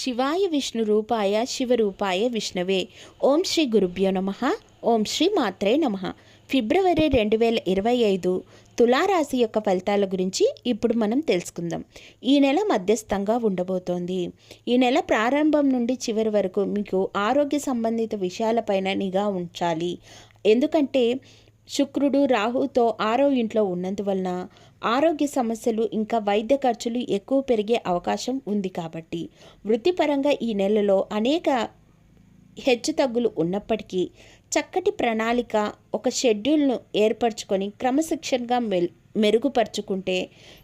శివాయ విష్ణు రూపాయ శివరూపాయ విష్ణవే. ఓం శ్రీ గురుభ్యో నమ. ఓం శ్రీ మాత్రే నమ. ఫిబ్రవరి రెండు వేల ఇరవై ఐదు తులారాశి యొక్క ఫలితాల గురించి ఇప్పుడు మనం తెలుసుకుందాం. ఈ నెల మధ్యస్థంగా ఉండబోతోంది. ఈ నెల ప్రారంభం నుండి చివరి వరకు మీకు ఆరోగ్య సంబంధిత విషయాలపైన నిఘా ఉంచాలి. ఎందుకంటే శుక్రుడు రాహుతో ఆరో ఇంట్లో ఉన్నందువలన ఆరోగ్య సమస్యలు ఇంకా వైద్య ఖర్చులు ఎక్కువ పెరిగే అవకాశం ఉంది కాబట్టి వృత్తిపరంగా ఈ నెలలో అనేక హెచ్చుతగ్గులు ఉన్నప్పటికీ చక్కటి ప్రణాళిక ఒక షెడ్యూల్ను ఏర్పరచుకొని క్రమశిక్షణగా మెరుగుపరుచుకుంటే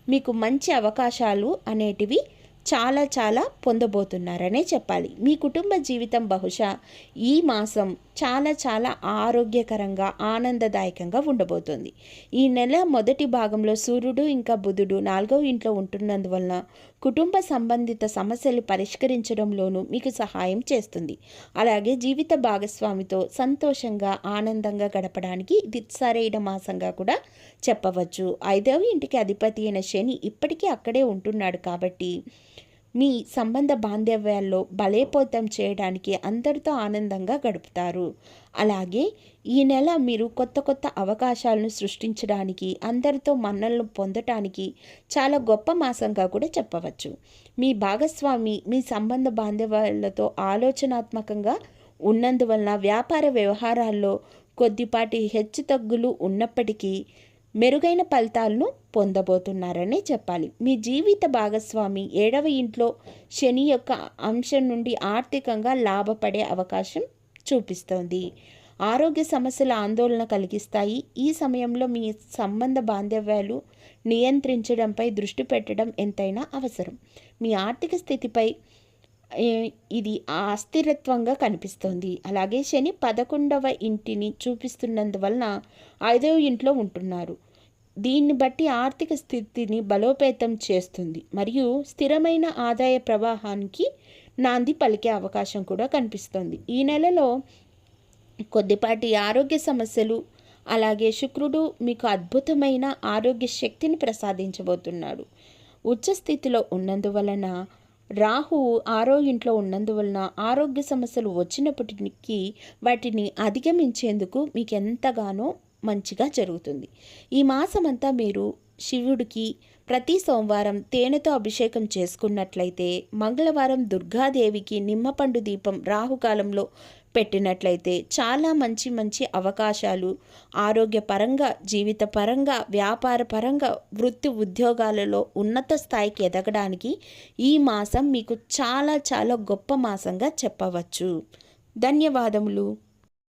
మీకు మంచి అవకాశాలు అనేటివి చాలా చాలా పొందబోతున్నారనే చెప్పాలి. మీ కుటుంబ జీవితం బహుశా ఈ మాసం చాలా చాలా ఆరోగ్యకరంగా ఆనందదాయకంగా ఉండబోతుంది. ఈ నెల మొదటి భాగంలో సూర్యుడు ఇంకా బుధుడు నాలుగవ ఇంట్లో ఉంటున్నందువలన కుటుంబ సంబంధిత సమస్యలు పరిష్కరించడంలోనూ మీకు సహాయం చేస్తుంది. అలాగే జీవిత భాగస్వామితో సంతోషంగా ఆనందంగా గడపడానికి ఇది సరైన మాసంగా కూడా చెప్పవచ్చు. ఐదవ ఇంటికి అధిపతి అయిన శని ఇప్పటికీ అక్కడే ఉంటున్నాడు కాబట్టి మీ సంబంధ బాంధవ్యాల్లో బలోపేతం చేయడానికి అందరితో ఆనందంగా గడుపుతారు. అలాగే ఈ నెల మీరు కొత్త కొత్త అవకాశాలను సృష్టించడానికి అందరితో మన్నలను పొందటానికి చాలా గొప్ప మాసంగా కూడా చెప్పవచ్చు. మీ భాగస్వామి మీ సంబంధ బాంధవ్యాలతో ఆలోచనాత్మకంగా ఉన్నందువలన వ్యాపార వ్యవహారాల్లో కొద్దిపాటి హెచ్చుతగ్గులు ఉన్నప్పటికీ మెరుగైన ఫలితాలను పొందబోతున్నారనే చెప్పాలి. మీ జీవిత భాగస్వామి ఏడవ ఇంట్లో శని యొక్క అంశం నుండి ఆర్థికంగా లాభపడే అవకాశం చూపిస్తోంది. ఆరోగ్య సమస్యల ఆందోళన కలిగిస్తాయి. ఈ సమయంలో మీ సంబంధ బాంధవ్యాలు నియంత్రించడంపై దృష్టి పెట్టడం ఎంతైనా అవసరం. మీ ఆర్థిక స్థితిపై ఇది అస్థిరత్వంగా కనిపిస్తోంది. అలాగే శని పదకొండవ ఇంటిని చూపిస్తున్నందువలన ఐదవ ఇంట్లో ఉంటున్నారు. దీన్ని బట్టి ఆర్థిక స్థితిని బలోపేతం చేస్తుంది. మరియు స్థిరమైన ఆదాయ ప్రవాహానికి నాంది పలికే అవకాశం కూడా కనిపిస్తుంది. ఈ నెలలో కొద్దిపాటి ఆరోగ్య సమస్యలు అలాగే శుక్రుడు మీకు అద్భుతమైన ఆరోగ్య శక్తిని ప్రసాదించబోతున్నాడు. ఉచ్చ స్థితిలో ఉన్నందువలన రాహు ఆరో ఇంట్లో ఉన్నందువలన ఆరోగ్య సమస్యలు వచ్చినప్పటికీ వాటిని అధిగమించేందుకు మీకు ఎంతగానో మంచిగా జరుగుతుంది. ఈ మాసమంతా మీరు శివుడికి ప్రతి సోమవారం తేనెతో అభిషేకం చేసుకున్నట్లయితే మంగళవారం దుర్గాదేవికి నిమ్మపండు దీపం రాహుకాలంలో పెట్టినట్లయితే చాలా మంచి మంచి అవకాశాలు ఆరోగ్యపరంగా జీవితపరంగా వ్యాపారపరంగా వృత్తి ఉద్యోగాలలో ఉన్నత స్థాయికి ఎదగడానికి ఈ మాసం మీకు చాలా చాలా గొప్ప మాసంగా చెప్పవచ్చు. ధన్యవాదములు.